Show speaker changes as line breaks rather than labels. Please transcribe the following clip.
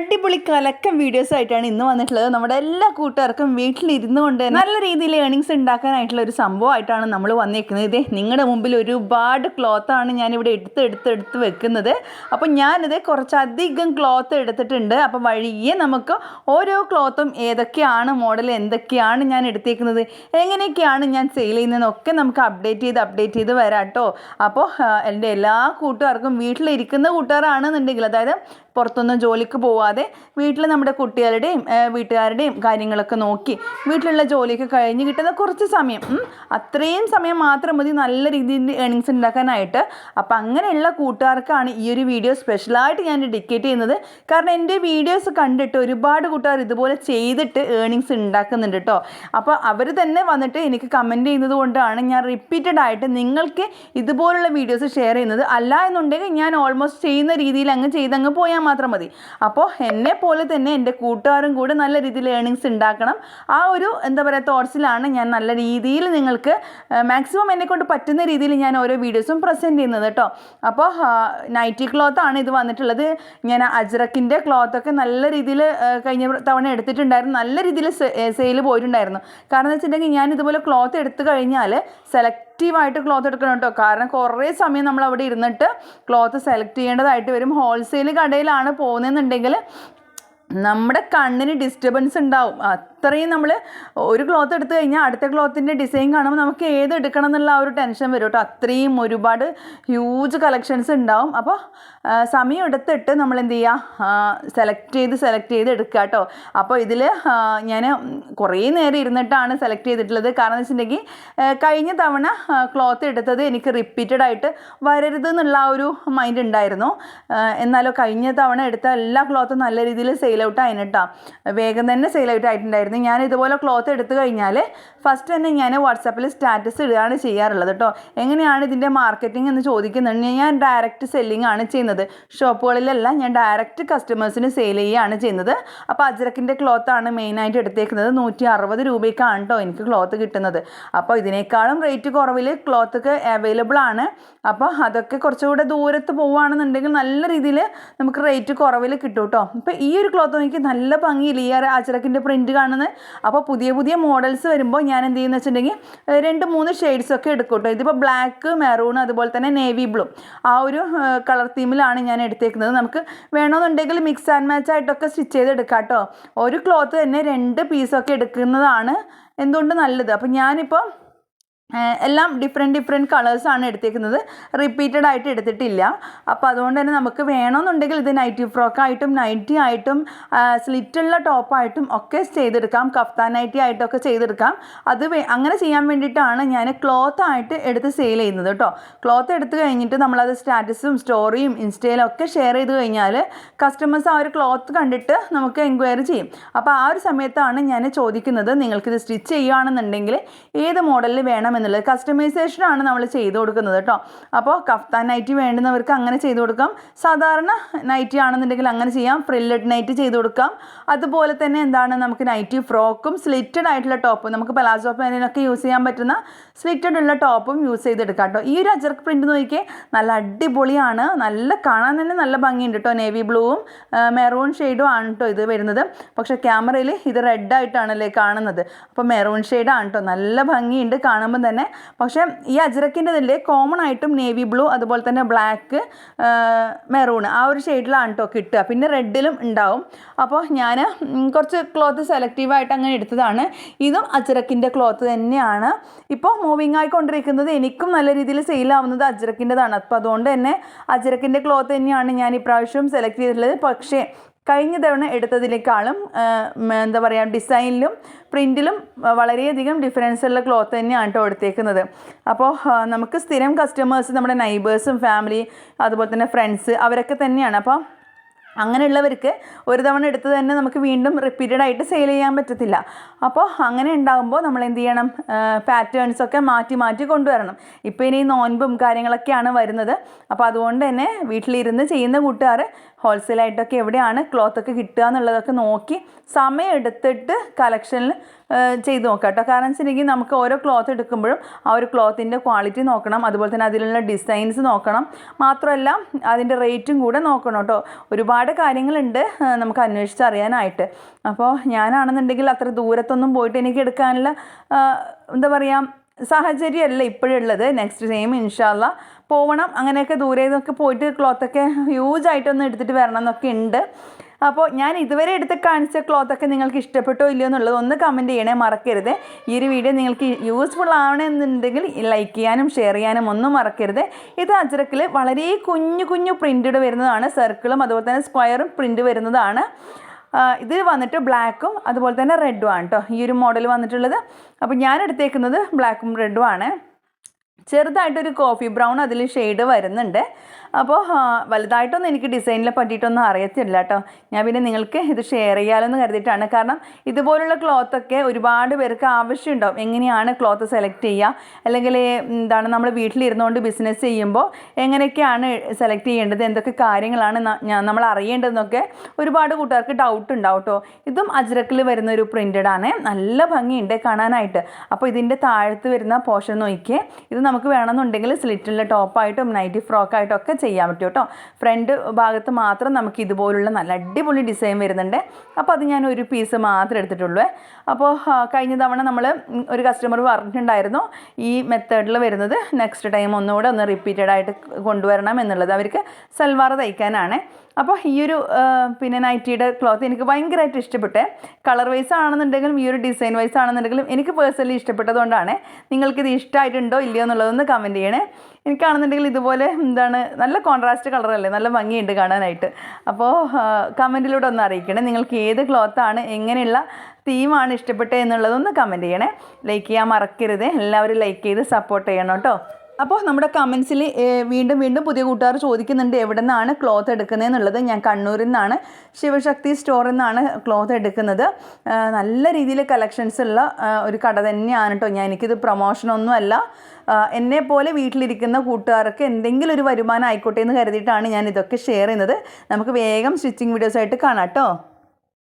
അടിപൊളി കലക്കം വീഡിയോസ് ആയിട്ടാണ് ഇന്ന് വന്നിട്ടുള്ളത്. നമ്മുടെ എല്ലാ കൂട്ടുകാർക്കും വീട്ടിലിരുന്നു കൊണ്ട് നല്ല രീതിയിൽ ഏണിങ്സ് ഉണ്ടാക്കാനായിട്ടുള്ള ഒരു സംഭവമായിട്ടാണ് നമ്മൾ വന്നിരിക്കുന്നത് ഇതേ നിങ്ങളുടെ മുമ്പിൽ ഒരുപാട് ക്ലോത്താണ് ഞാനിവിടെ എടുത്ത് എടുത്ത് എടുത്ത് വെക്കുന്നത്. അപ്പോൾ ഞാനിത് കുറച്ചധികം ക്ലോത്ത് എടുത്തിട്ടുണ്ട്. അപ്പോൾ വഴിയെ നമുക്ക് ഓരോ ക്ലോത്തും ഏതൊക്കെയാണ് മോഡൽ എന്തൊക്കെയാണ് ഞാൻ എടുത്തേക്കുന്നത് എങ്ങനെയൊക്കെയാണ് ഞാൻ സെയിൽ ചെയ്യുന്നതെന്നൊക്കെ നമുക്ക് അപ്ഡേറ്റ് ചെയ്ത് അപ്ഡേറ്റ് ചെയ്ത് വരാം കേട്ടോ. അപ്പോൾ എന്റെ എല്ലാ കൂട്ടുകാർക്കും വീട്ടിലിരിക്കുന്ന കൂട്ടുകാരാണെന്നുണ്ടെങ്കിൽ അതായത് പുറത്തൊന്നും ജോലിക്ക് പോവാതെ വീട്ടിൽ നമ്മുടെ കുട്ടികളുടെയും വീട്ടുകാരുടെയും കാര്യങ്ങളൊക്കെ നോക്കി വീട്ടിലുള്ള ജോലിയൊക്കെ കഴിഞ്ഞ് കിട്ടുന്ന കുറച്ച് സമയം അത്രയും സമയം മാത്രം മതി നല്ല രീതിയിൽ ഏണിങ്സ് ഉണ്ടാക്കാനായിട്ട്. അപ്പം അങ്ങനെയുള്ള കൂട്ടുകാർക്കാണ് ഈ ഒരു വീഡിയോ സ്പെഷ്യലായിട്ട് ഞാൻ ഡെഡിക്കേറ്റ് ചെയ്യുന്നത്. കാരണം എന്റെ വീഡിയോസ് കണ്ടിട്ട് ഒരുപാട് കൂട്ടുകാർ ഇതുപോലെ ചെയ്തിട്ട് ഏണിങ്സ് ഉണ്ടാക്കുന്നുണ്ട് കേട്ടോ അപ്പോൾ അവർ തന്നെ വന്നിട്ട് എനിക്ക് കമന്റ് ചെയ്യുന്നത് കൊണ്ടാണ് ഞാൻ റിപ്പീറ്റഡ് ആയിട്ട് നിങ്ങൾക്ക് ഇതുപോലുള്ള വീഡിയോസ് ഷെയർ ചെയ്യുന്നത്. അല്ല എന്നുണ്ടെങ്കിൽ ഞാൻ ഓൾമോസ്റ്റ് ചെയ്യുന്ന രീതിയിൽ അങ്ങ് ചെയ്തങ്ങ് പോയാൽ മാത്രം മതി. അപ്പോൾ എന്നെ പോലെ തന്നെ എന്റെ കൂട്ടുകാരും കൂടെ നല്ല രീതിയിൽ ഏണിങ്സ് ഉണ്ടാക്കണം. ആ ഒരു എന്താ പറയുക തോട്ട്സിലാണ് ഞാൻ നല്ല രീതിയിൽ നിങ്ങൾക്ക് മാക്സിമം എന്നെ കൊണ്ട് പറ്റുന്ന രീതിയിൽ ഞാൻ ഓരോ വീഡിയോസും പ്രസന്റ് ചെയ്യുന്നത് കേട്ടോ അപ്പോൾ നൈറ്റി ക്ലോത്ത് ആണ് ഇത് വന്നിട്ടുള്ളത്. ഞാൻ അജ്രക്കിന്റെ ക്ലോത്തൊക്കെ നല്ല രീതിയിൽ കഴിഞ്ഞ തവണ എടുത്തിട്ടുണ്ടായിരുന്നു. നല്ല രീതിയിൽ സെയിൽ പോയിട്ടുണ്ടായിരുന്നു. കാരണം എന്ന് വെച്ചിട്ടുണ്ടെങ്കിൽ ഞാൻ ഇതുപോലെ ക്ലോത്ത് എടുത്തു കഴിഞ്ഞാൽ സെലക്റ്റീവായിട്ട് ക്ലോത്ത് എടുക്കണം കേട്ടോ കാരണം കുറേ സമയം നമ്മൾ അവിടെ ഇരുന്നിട്ട് ക്ലോത്ത് സെലക്ട് ചെയ്യേണ്ടതായിട്ട് വരും. ഹോൾസെയിൽ കടയിലാണ് പോകുന്നതെന്നുണ്ടെങ്കിൽ നമ്മുടെ കണ്ണിന് ഡിസ്റ്റർബൻസ് ഉണ്ടാവും. അത്രയും നമ്മൾ ഒരു ക്ലോത്ത് എടുത്തു കഴിഞ്ഞാൽ അടുത്ത ക്ലോത്തിന്റെ ഡിസൈൻ കാണുമ്പോൾ നമുക്ക് ഏത് എടുക്കണം എന്നുള്ള ആ ഒരു ടെൻഷൻ വരും കേട്ടോ. അത്രയും ഒരുപാട് ഹ്യൂജ് കളക്ഷൻസ് ഉണ്ടാവും. അപ്പോൾ സമയം എടുത്തിട്ട് നമ്മൾ എന്ത് ചെയ്യുക സെലക്ട് ചെയ്ത് സെലക്ട് ചെയ്ത് എടുക്കുക കേട്ടോ. അപ്പോൾ ഇതിൽ ഞാൻ കുറേ നേരം ഇരുന്നിട്ടാണ് സെലക്ട് ചെയ്തിട്ടുള്ളത്. കാരണം എന്ന് വെച്ചിട്ടുണ്ടെങ്കിൽ കഴിഞ്ഞ തവണ ക്ലോത്ത് എടുത്തത് എനിക്ക് റിപ്പീറ്റഡ് ആയിട്ട് വരരുത് എന്നുള്ള ആ ഒരു മൈൻഡ് ഉണ്ടായിരുന്നു. എന്നാലോ കഴിഞ്ഞ തവണ എടുത്ത എല്ലാ ക്ലോത്തും നല്ല രീതിയിൽ സെയിൽ ഔട്ട് ആയിട്ടാണ് വേഗം തന്നെ സെയിൽ ഔട്ട് ആയിട്ടുണ്ടായിരുന്നു. ഞാൻ ഇതുപോലെ ക്ലോത്ത് എടുത്തു കഴിഞ്ഞാൽ ഫസ്റ്റ് തന്നെ ഞാൻ വാട്സാപ്പിൽ സ്റ്റാറ്റസ് ഇടുകയാണ് ചെയ്യാറുള്ളത് കേട്ടോ എങ്ങനെയാണ് ഇതിന്റെ മാർക്കറ്റിംഗ് എന്ന് ചോദിക്കുന്നുണ്ട് ഞാൻ ഡയറക്റ്റ് സെല്ലിംഗ് ആണ് ചെയ്യുന്നത്. ഷോപ്പുകളിലല്ല ഞാൻ ഡയറക്റ്റ് കസ്റ്റമേഴ്സിന് സെയിൽ ചെയ്യുകയാണ് ചെയ്യുന്നത്. അപ്പോൾ അജ്രക്കിന്റെ ക്ലോത്താണ് മെയിനായിട്ട് എടുത്തേക്കുന്നത്. നൂറ്റി അറുപത് രൂപയ്ക്കാണ് കേട്ടോ എനിക്ക് ക്ലോത്ത് കിട്ടുന്നത്. അപ്പോൾ ഇതിനേക്കാളും റേറ്റ് കുറവിൽ ക്ലോത്തൊക്കെ അവൈലബിൾ ആണ്. അപ്പോൾ അതൊക്കെ കുറച്ചുകൂടെ ദൂരത്ത് പോവുകയാണെന്നുണ്ടെങ്കിൽ നല്ല രീതിയിൽ നമുക്ക് റേറ്റ് കുറവിൽ കിട്ടും കേട്ടോ അപ്പോൾ ഈ ഒരു ക്ലോത്ത് എനിക്ക് നല്ല ഭംഗിയിൽ ഈ അജ്രക്കിന്റെ പ്രിന്റ് പ്രിന്റ് കാണുന്നത് അപ്പോൾ പുതിയ പുതിയ മോഡൽസ് വരുമ്പോൾ ഞാൻ എന്ത് ചെയ്യുന്നു വെച്ചിട്ടുണ്ടെങ്കിൽ രണ്ട് മൂന്ന് ഷെയ്ഡ്സ് ഒക്കെ എടുക്കും കേട്ടോ. ഇതിപ്പോൾ ബ്ലാക്ക് മെറൂൺ അതുപോലെ തന്നെ നേവി ബ്ലൂ ആ ഒരു കളർ തീമിലാണ് ഞാൻ എടുത്തേക്കുന്നത്. നമുക്ക് വേണമെന്നുണ്ടെങ്കിൽ മിക്സ് ആൻഡ് മാച്ച് ആയിട്ടൊക്കെ സ്റ്റിച്ച് ചെയ്ത് എടുക്കാം കേട്ടോ. ഒരു ക്ലോത്ത് തന്നെ രണ്ട് പീസൊക്കെ എടുക്കുന്നതാണ് എന്തുകൊണ്ട് നല്ലത്. അപ്പോൾ ഞാനിപ്പോൾ എല്ലാം ഡിഫറെന്റ് ഡിഫറെന്റ് കളേഴ്സാണ് എടുത്തേക്കുന്നത്. റിപ്പീറ്റഡ് ആയിട്ട് എടുത്തിട്ടില്ല. അപ്പോൾ അതുകൊണ്ട് തന്നെ നമുക്ക് വേണമെന്നുണ്ടെങ്കിൽ ഇത് നൈറ്റി ഫ്രോക്കായിട്ടും നൈറ്റി ആയിട്ടും സ്ലിറ്റുള്ള ടോപ്പായിട്ടും ഒക്കെ ചെയ്തെടുക്കാം. കഫ്താൻ നൈറ്റി ആയിട്ടൊക്കെ ചെയ്തെടുക്കാം. അത് അങ്ങനെ ചെയ്യാൻ വേണ്ടിയിട്ടാണ് ഞാൻ ക്ലോത്ത് ആയിട്ട് എടുത്ത് സെയിൽ ചെയ്യുന്നത് കേട്ടോ. ക്ലോത്ത് എടുത്ത് കഴിഞ്ഞിട്ട് നമ്മളത് സ്റ്റാറ്റസും സ്റ്റോറിയും ഇൻസ്റ്റയിലും ഒക്കെ ഷെയർ ചെയ്ത് കഴിഞ്ഞാൽ കസ്റ്റമേഴ്സ് ആ ഒരു ക്ലോത്ത് കണ്ടിട്ട് നമുക്ക് എൻക്വയറി ചെയ്യും. അപ്പോൾ ആ ഒരു സമയത്താണ് ഞാൻ ചോദിക്കുന്നത് നിങ്ങൾക്കിത് സ്റ്റിച്ച് ചെയ്യുകയാണെന്നുണ്ടെങ്കിൽ ഏത് മോഡലിൽ വേണമെന്നുള്ളത് കസ്റ്റമൈസേഷൻ ആണ് നമ്മൾ ചെയ്ത് കൊടുക്കുന്നത് കേട്ടോ. അപ്പോൾ കഫ്താൻ നൈറ്റി വേണ്ടുന്നവർക്ക് അങ്ങനെ ചെയ്ത് കൊടുക്കാം. സാധാരണ നൈറ്റി ആണെന്നുണ്ടെങ്കിൽ അങ്ങനെ ചെയ്യാം. ഫ്രില്ലഡ് നൈറ്റ് ചെയ്ത് കൊടുക്കാം. അതുപോലെ തന്നെ എന്താണ്? നമുക്ക് നൈറ്റി ഫ്രോക്കും സ്ലിറ്റഡ് ആയിട്ടുള്ള ടോപ്പും നമുക്ക് പലാസോ പാനിനൊക്കെ യൂസ് ചെയ്യാൻ പറ്റുന്ന സ്ലിറ്റഡ് ഉള്ള ടോപ്പും യൂസ് ചെയ്തെടുക്കാം കേട്ടോ ഈ ഒരു അജർക്ക് പ്രിന്റ് നോക്കിയേ നല്ല അടിപൊളിയാണ്. നല്ല കാണാൻ തന്നെ നല്ല ഭംഗിയുണ്ട് കേട്ടോ നേവി ബ്ലൂവും മെറൂൺ ഷെയ്ഡും ആണ് കേട്ടോ ഇത് വരുന്നത്. പക്ഷേ ക്യാമറയിൽ ഇത് റെഡ് ആയിട്ടാണല്ലേ കാണുന്നത്. അപ്പോൾ മെറൂൺ ഷെയ്ഡാണ് കേട്ടോ നല്ല ഭംഗിയുണ്ട് കാണുമ്പോൾ തന്നെ. പക്ഷേ ഈ അജറക്കിന്റെ ഇതിൽ കോമൺ ആയിട്ടും നേവി ബ്ലൂ അതുപോലെ തന്നെ ബ്ലാക്ക് മെറൂൺ ആ ഒരു ഷെയ്ഡിലാണ് കേട്ടോ കിട്ടുക. പിന്നെ റെഡിലും ഉണ്ടാവും. അപ്പോൾ ഞാൻ കുറച്ച് ക്ലോത്ത് സെലക്റ്റീവായിട്ട് അങ്ങനെ എടുത്തതാണ്. ഇതും അജറക്കിന്റെ ക്ലോത്ത് തന്നെയാണ്. ഇപ്പോൾ മൂവിങ് ആയിക്കൊണ്ടിരിക്കുന്നത് എനിക്കും നല്ല രീതിയിൽ സെയിലാവുന്നത് അജ്രക്കിന്റെതാണ്. അപ്പോൾ അതുകൊണ്ട് തന്നെ അജ്രക്കിന്റെ ക്ലോത്ത് തന്നെയാണ് ഞാൻ ഇപ്രാവശ്യം സെലക്ട് ചെയ്തിട്ടുള്ളത്. പക്ഷേ കഴിഞ്ഞ തവണ എടുത്തതിനേക്കാളും എന്താ പറയുക ഡിസൈനിലും പ്രിന്റിലും വളരെയധികം ഡിഫറൻസ് ഉള്ള ക്ലോത്ത് തന്നെയാണ് കേട്ടോ എടുത്തേക്കുന്നത്. അപ്പോൾ നമുക്ക് സ്ഥിരം കസ്റ്റമേഴ്സ് നമ്മുടെ നൈബേഴ്സും ഫാമിലി അതുപോലെ തന്നെ ഫ്രണ്ട്സ് അവരൊക്കെ തന്നെയാണ്. അപ്പോൾ അങ്ങനെയുള്ളവർക്ക് ഒരു തവണ എടുത്ത് തന്നെ നമുക്ക് വീണ്ടും റിപ്പീറ്റഡ് ആയിട്ട് സെയിൽ ചെയ്യാൻ പറ്റത്തില്ല. അപ്പോൾ അങ്ങനെ ഉണ്ടാകുമ്പോൾ നമ്മൾ എന്ത് ചെയ്യണം? പാറ്റേൺസ് ഒക്കെ മാറ്റി മാറ്റി കൊണ്ടുവരണം. ഇപ്പോൾ ഇനി നോൻപും കാര്യങ്ങളൊക്കെയാണ് വരുന്നത്. അപ്പോൾ അതുകൊണ്ട് തന്നെ വീട്ടിലിരുന്ന് ചെയ്യുന്ന കൂട്ടുകാർ ഹോൾസെയിലായിട്ടൊക്കെ എവിടെയാണ് ക്ലോത്തൊക്കെ കിട്ടുക എന്നുള്ളതൊക്കെ നോക്കി സമയം എടുത്തിട്ട് കളക്ഷനിൽ ചെയ്ത് നോക്കാം കേട്ടോ. കാരണം വെച്ചിട്ടുണ്ടെങ്കിൽ നമുക്ക് ഓരോ ക്ലോത്ത് എടുക്കുമ്പോഴും ആ ഒരു ക്ലോത്തിന്റെ ക്വാളിറ്റി നോക്കണം. അതുപോലെ തന്നെ അതിലുള്ള ഡിസൈൻസ് നോക്കണം. മാത്രമല്ല അതിന്റെ റേറ്റും കൂടെ നോക്കണം കേട്ടോ. ഒരുപാട് കാര്യങ്ങളുണ്ട് നമുക്ക് അന്വേഷിച്ചറിയാനായിട്ട്. അപ്പോൾ ഞാനാണെന്നുണ്ടെങ്കിൽ അത്ര ദൂരത്തൊന്നും പോയിട്ട് എനിക്ക് എടുക്കാനുള്ള എന്താ പറയുക സാഹചര്യമല്ല ഇപ്പോഴുള്ളത്. നെക്സ്റ്റ് ടൈം ഇൻഷാല്ല പോകണം അങ്ങനെയൊക്കെ ദൂരെ നിന്നൊക്കെ പോയിട്ട് ക്ലോത്തൊക്കെ ഹ്യൂജ് ആയിട്ടൊന്ന് എടുത്തിട്ട് വരണം എന്നൊക്കെ ഉണ്ട്. അപ്പോൾ ഞാൻ ഇതുവരെ എടുത്ത് കാണിച്ച ക്ലോത്തൊക്കെ നിങ്ങൾക്ക് ഇഷ്ടപ്പെട്ടോ ഇല്ലയോ എന്നുള്ളത് ഒന്ന് കമന്റ് ചെയ്യണേ മറക്കരുത്. ഈ ഒരു വീഡിയോ നിങ്ങൾക്ക് യൂസ്ഫുൾ ആവണമെന്നുണ്ടെങ്കിൽ ലൈക്ക് ചെയ്യാനും ഷെയർ ചെയ്യാനും ഒന്നും മറക്കരുത്. ഇത് അജ്രക്കിൽ വളരെ കുഞ്ഞു കുഞ്ഞു പ്രിന്റഡ് വരുന്നതാണ്. സർക്കിളും അതുപോലെ തന്നെ സ്ക്വയറും പ്രിന്റ് വരുന്നതാണ്. ഇത് വന്നിട്ട് ബ്ലാക്കും അതുപോലെ തന്നെ റെഡും ആണ് കേട്ടോ ഈ ഒരു മോഡൽ വന്നിട്ടുള്ളത്. അപ്പോൾ ഞാൻ എടുത്തേക്കുന്നത് ബ്ലാക്കും റെഡും ആണ്. ചെറുതായിട്ടൊരു കോഫി ബ്രൗൺ അതിൽ ഷെയ്ഡ് വരുന്നുണ്ട്. അപ്പോൾ വലുതായിട്ടൊന്നും എനിക്ക് ഡിസൈനിനെ പറ്റിയിട്ടൊന്നും അറിയത്തില്ല കേട്ടോ ഞാൻ പിന്നെ നിങ്ങൾക്ക് ഇത് ഷെയർ ചെയ്യാമെന്ന് കരുതിയിട്ടാണ്. കാരണം ഇതുപോലുള്ള ക്ലോത്തൊക്കെ ഒരുപാട് പേർക്ക് ആവശ്യമുണ്ടാവും. എങ്ങനെയാണ് ക്ലോത്ത് സെലക്ട് ചെയ്യുക? അല്ലെങ്കിൽ എന്താണ് നമ്മൾ വീട്ടിലിരുന്നുകൊണ്ട് ബിസിനസ് ചെയ്യുമ്പോൾ എങ്ങനെയൊക്കെയാണ് സെലക്ട് ചെയ്യേണ്ടത്? എന്തൊക്കെ കാര്യങ്ങളാണ് നമ്മൾ അറിയേണ്ടതെന്നൊക്കെ ഒരുപാട് കൂട്ടുകാർക്ക് ഡൗട്ട് ഉണ്ടാവും കേട്ടോ ഇതും അജ്രക്കിൽ വരുന്ന ഒരു പ്രിന്റഡ് ആണ്. നല്ല ഭംഗിയുണ്ട് കാണാനായിട്ട്. അപ്പോൾ ഇതിന്റെ താഴത്ത് വരുന്ന പോഷൻ നോക്കിയേ. ഇത് നമുക്ക് വേണമെന്നുണ്ടെങ്കിൽ സ്ലിറ്റുള്ള ടോപ്പായിട്ടും നൈറ്റി ഫ്രോക്കായിട്ടും ഒക്കെ ചെയ്യാൻ പറ്റും കേട്ടോ. ഫ്രണ്ട് ഭാഗത്ത് മാത്രം നമുക്ക് ഇതുപോലുള്ള നല്ല അടിപൊളി ഡിസൈൻ വരുന്നുണ്ട്. അപ്പോൾ അത് ഞാൻ ഒരു പീസ് മാത്രം എടുത്തിട്ടുള്ളൂ. അപ്പോൾ കഴിഞ്ഞ തവണ നമ്മൾ ഒരു കസ്റ്റമർ പറഞ്ഞിട്ടുണ്ടായിരുന്നു ഈ മെത്തേഡിൽ വരുന്നത്. നെക്സ്റ്റ് ടൈം ഒന്നുകൂടെ ഒന്ന് റിപ്പീറ്റഡ് ആയിട്ട് കൊണ്ടുവരണം എന്നുള്ളത്. അവർക്ക് സൽവാർ തയ്ക്കാനാണ്. അപ്പോൾ ഈ ഒരു പിന്നെ നൈറ്റിയുടെ ക്ലോത്ത് എനിക്ക് ഭയങ്കരമായിട്ട് ഇഷ്ടപ്പെട്ടേ. കളർ വൈസ് ആണെന്നുണ്ടെങ്കിലും ഈ ഒരു ഡിസൈൻ വൈസ് ആണെന്നുണ്ടെങ്കിലും എനിക്ക് പേഴ്സണലി ഇഷ്ടപ്പെട്ടതുകൊണ്ടാണ്. നിങ്ങൾക്കിത് ഇഷ്ടമായിട്ടുണ്ടോ ഇല്ലയോ എന്നുള്ളതൊന്ന് കമന്റ് ചെയ്യണേ. എനിക്കാണെന്നുണ്ടെങ്കിൽ ഇതുപോലെ എന്താണ് നല്ല കോൺട്രാസ്റ്റ് കളറല്ലേ നല്ല ഭംഗിയുണ്ട് കാണാനായിട്ട്. അപ്പോൾ കമന്റിലൂടെ ഒന്ന് അറിയിക്കണേ. നിങ്ങൾക്ക് ഏത് ക്ലോത്താണ് എങ്ങനെയുള്ള തീമാണ് ഇഷ്ടപ്പെട്ടത് എന്നുള്ളതൊന്ന് കമന്റ് ചെയ്യണേ. ലൈക്ക് ചെയ്യാൻ മറക്കരുത്. എല്ലാവരും ലൈക്ക് ചെയ്ത് സപ്പോർട്ട് ചെയ്യണം കേട്ടോ. അപ്പോൾ നമ്മുടെ കമൻസിൽ വീണ്ടും വീണ്ടും പുതിയ കൂട്ടുകാർ ചോദിക്കുന്നുണ്ട് എവിടെ നിന്നാണ് ക്ലോത്ത് എടുക്കുന്നത് എന്നുള്ളത് ഞാൻ കണ്ണൂരിൽ നിന്നാണ് ശിവശക്തി സ്റ്റോറിൽ നിന്നാണ് ക്ലോത്ത് എടുക്കുന്നത്. നല്ല രീതിയിൽ കളക്ഷൻസ് ഉള്ള ഒരു കട തന്നെയാണ് കേട്ടോ ഞാൻ എനിക്കിത് പ്രൊമോഷനൊന്നും അല്ല. എന്നെ പോലെ വീട്ടിലിരിക്കുന്ന കൂട്ടുകാർക്ക് എന്തെങ്കിലും ഒരു വരുമാനം ആയിക്കോട്ടെ എന്ന് കരുതിയിട്ടാണ് ഞാൻ ഇതൊക്കെ ഷെയർ ചെയ്യുന്നത്. നമുക്ക് വേഗം സ്റ്റിച്ചിങ് വീഡിയോസ് ആയിട്ട് കാണാം കേട്ടോ